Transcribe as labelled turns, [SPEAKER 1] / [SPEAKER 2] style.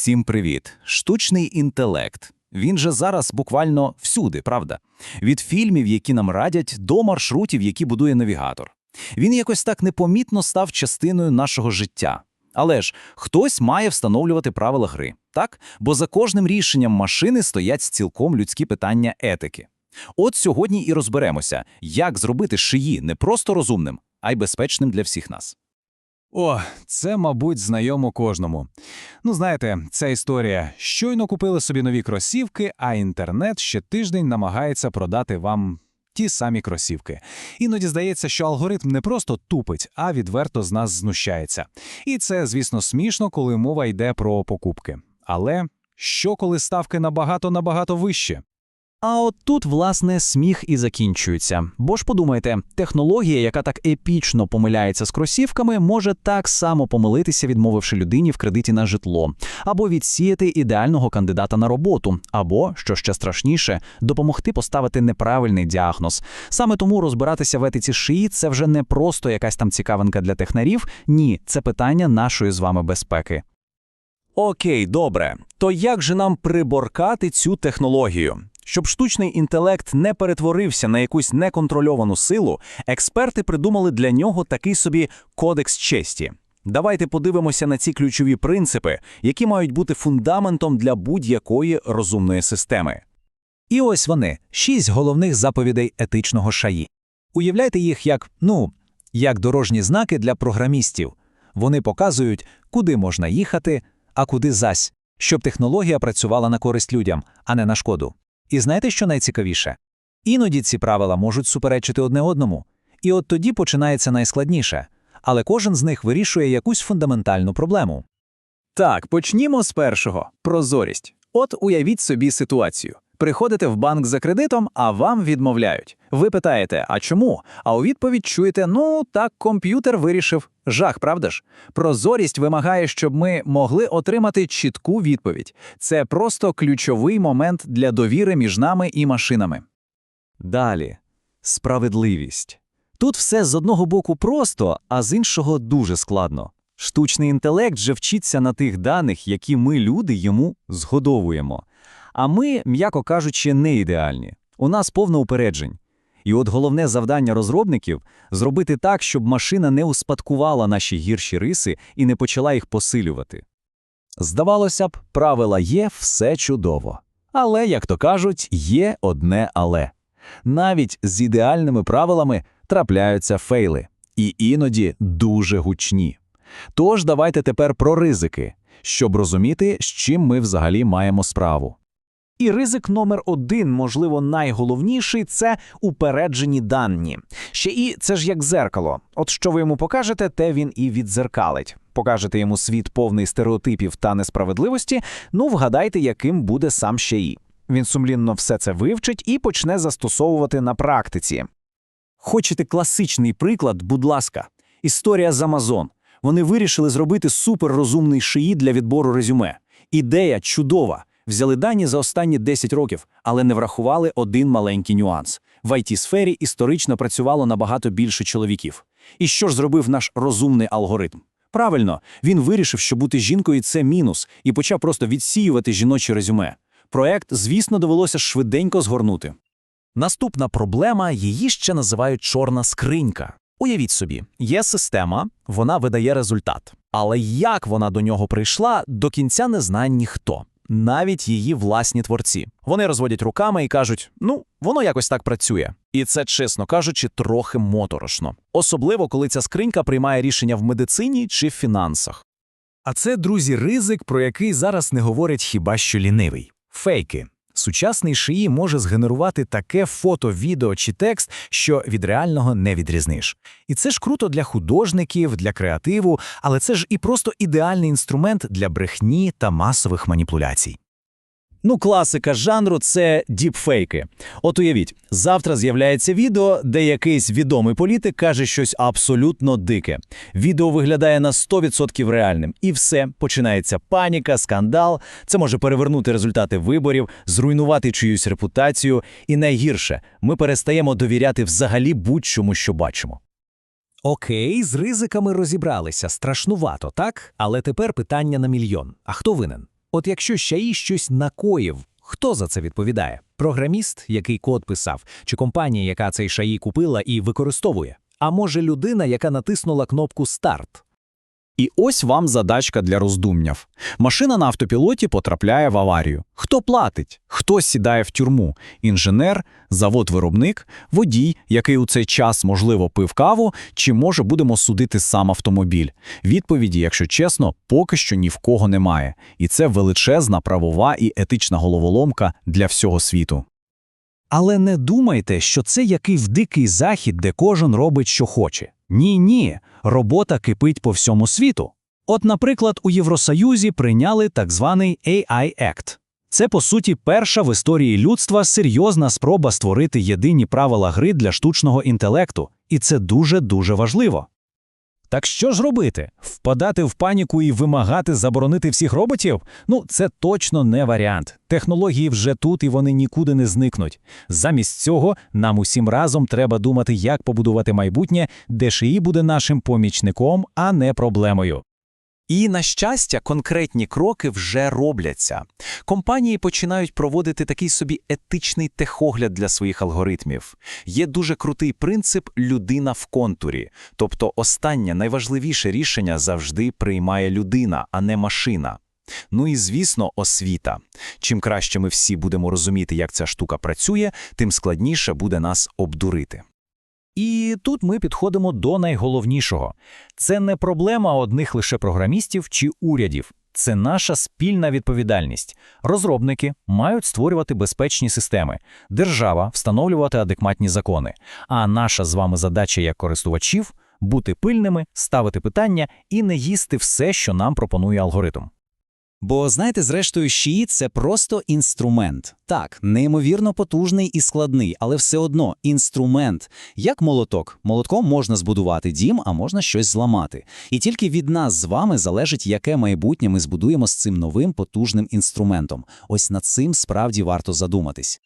[SPEAKER 1] Всім привіт! Штучний інтелект. Він же зараз буквально всюди, правда? Від фільмів, які нам радять, до маршрутів, які будує навігатор. Він якось так непомітно став частиною нашого життя. Але ж хтось має встановлювати правила гри, так? Бо за кожним рішенням машини стоять цілком людські питання етики. От сьогодні і розберемося, як зробити шиї не просто розумним, а й безпечним для всіх нас.
[SPEAKER 2] О, це, мабуть, знайомо кожному. Ну, знаєте, ця історія. Щойно купили собі нові кросівки, а інтернет ще тиждень намагається продати вам ті самі кросівки. Іноді здається, що алгоритм не просто тупить, а відверто з нас знущається. І це, звісно, смішно, коли мова йде про покупки. Але що, коли ставки набагато-набагато вищі?
[SPEAKER 3] А от тут, власне, сміх і закінчується. Бо ж подумайте, технологія, яка так епічно помиляється з кросівками, може так само помилитися, відмовивши людині в кредиті на житло, або відсіяти ідеального кандидата на роботу, або, що ще страшніше, допомогти поставити неправильний діагноз. Саме тому розбиратися в етиці шиї це вже не просто якась там цікавинка для технарів. Ні, це питання нашої з вами безпеки.
[SPEAKER 1] Окей, добре. То як же нам приборкати цю технологію? Щоб штучний інтелект не перетворився на якусь неконтрольовану силу, експерти придумали для нього такий собі кодекс честі. Давайте подивимося на ці ключові принципи, які мають бути фундаментом для будь-якої розумної системи.
[SPEAKER 4] І ось вони шість головних заповідей етичного шаї. Уявляйте їх як, ну, як дорожні знаки для програмістів. Вони показують, куди можна їхати, а куди зась, щоб технологія працювала на користь людям, а не на шкоду. І знаєте, що найцікавіше? Іноді ці правила можуть суперечити одне одному, і от тоді починається найскладніше, але кожен з них вирішує якусь фундаментальну проблему.
[SPEAKER 5] Так, почнімо з першого прозорість. От уявіть собі ситуацію. Приходите в банк за кредитом, а вам відмовляють. Ви питаєте, а чому? А у відповідь чуєте: ну так, комп'ютер вирішив. Жах, правда ж? Прозорість вимагає, щоб ми могли отримати чітку відповідь. Це просто ключовий момент для довіри між нами і машинами.
[SPEAKER 1] Далі справедливість. Тут все з одного боку просто, а з іншого дуже складно. Штучний інтелект же вчиться на тих даних, які ми, люди, йому згодовуємо. А ми, м'яко кажучи, не ідеальні. У нас повно упереджень. І от головне завдання розробників зробити так, щоб машина не успадкувала наші гірші риси і не почала їх посилювати. Здавалося б, правила є все чудово. Але, як то кажуть, є одне але. Навіть з ідеальними правилами трапляються фейли, і іноді дуже гучні. Тож давайте тепер про ризики, щоб розуміти, з чим ми взагалі маємо справу.
[SPEAKER 3] І ризик номер один, можливо, найголовніший це упереджені дані. Ще і це ж як зеркало. От що ви йому покажете, те він і відзеркалить. Покажете йому світ повний стереотипів та несправедливості. Ну, вгадайте, яким буде сам ще і. Він сумлінно все це вивчить і почне застосовувати на практиці.
[SPEAKER 1] Хочете класичний приклад, будь ласка, історія з Amazon. Вони вирішили зробити суперрозумний шиї для відбору резюме. Ідея чудова. Взяли дані за останні 10 років, але не врахували один маленький нюанс. В it сфері історично працювало набагато більше чоловіків. І що ж зробив наш розумний алгоритм? Правильно, він вирішив, що бути жінкою це мінус, і почав просто відсіювати жіночі резюме. Проект, звісно, довелося швиденько згорнути.
[SPEAKER 4] Наступна проблема її ще називають чорна скринька. Уявіть собі, є система, вона видає результат. Але як вона до нього прийшла, до кінця не знає ніхто, навіть її власні творці. Вони розводять руками і кажуть: ну, воно якось так працює. І це, чесно кажучи, трохи моторошно. Особливо, коли ця скринька приймає рішення в медицині чи в фінансах.
[SPEAKER 2] А це, друзі, ризик, про який зараз не говорять хіба що лінивий. Фейки. Сучасний шиї може згенерувати таке фото, відео чи текст, що від реального не відрізниш. І це ж круто для художників, для креативу, але це ж і просто ідеальний інструмент для брехні та масових маніпуляцій.
[SPEAKER 1] Ну, класика жанру це діпфейки. От уявіть, завтра з'являється відео, де якийсь відомий політик каже щось абсолютно дике. Відео виглядає на 100% реальним, і все починається паніка, скандал. Це може перевернути результати виборів, зруйнувати чиюсь репутацію. І найгірше, ми перестаємо довіряти взагалі будь-чому, що бачимо.
[SPEAKER 4] Окей, з ризиками розібралися, страшнувато, так? Але тепер питання на мільйон. А хто винен? От якщо ШАІ щось накоїв, хто за це відповідає? Програміст, який код писав, чи компанія, яка цей шаї купила і використовує? А може людина, яка натиснула кнопку «Старт»?
[SPEAKER 3] І ось вам задачка для роздумняв. Машина на автопілоті потрапляє в аварію. Хто платить? Хто сідає в тюрму? Інженер, завод-виробник, водій, який у цей час, можливо, пив каву, чи, може, будемо судити сам автомобіль? Відповіді, якщо чесно, поки що ні в кого немає. І це величезна правова і етична головоломка для всього світу.
[SPEAKER 4] Але не думайте, що це який дикий захід, де кожен робить, що хоче. Ні-ні, робота кипить по всьому світу. От, наприклад, у Євросоюзі прийняли так званий AI Act. Це, по суті, перша в історії людства серйозна спроба створити єдині правила гри для штучного інтелекту, і це дуже-дуже важливо.
[SPEAKER 2] Так що ж робити? Впадати в паніку і вимагати заборонити всіх роботів? Ну, це точно не варіант. Технології вже тут і вони нікуди не зникнуть. Замість цього нам усім разом треба думати, як побудувати майбутнє, де ШІ буде нашим помічником, а не проблемою.
[SPEAKER 3] І, на щастя, конкретні кроки вже робляться. Компанії починають проводити такий собі етичний техогляд для своїх алгоритмів. Є дуже крутий принцип людина в контурі. Тобто останнє найважливіше рішення завжди приймає людина, а не машина. Ну і, звісно, освіта. Чим краще ми всі будемо розуміти, як ця штука працює, тим складніше буде нас обдурити.
[SPEAKER 2] І тут ми підходимо до найголовнішого. Це не проблема одних лише програмістів чи урядів. Це наша спільна відповідальність. Розробники мають створювати безпечні системи, держава встановлювати адекватні закони. А наша з вами задача як користувачів бути пильними, ставити питання і не їсти все, що нам пропонує алгоритм.
[SPEAKER 1] Бо, знаєте, зрештою, щії – це просто інструмент. Так, неймовірно потужний і складний, але все одно інструмент. Як молоток. Молотком можна збудувати дім, а можна щось зламати. І тільки від нас з вами залежить, яке майбутнє ми збудуємо з цим новим потужним інструментом. Ось над цим справді варто задуматись.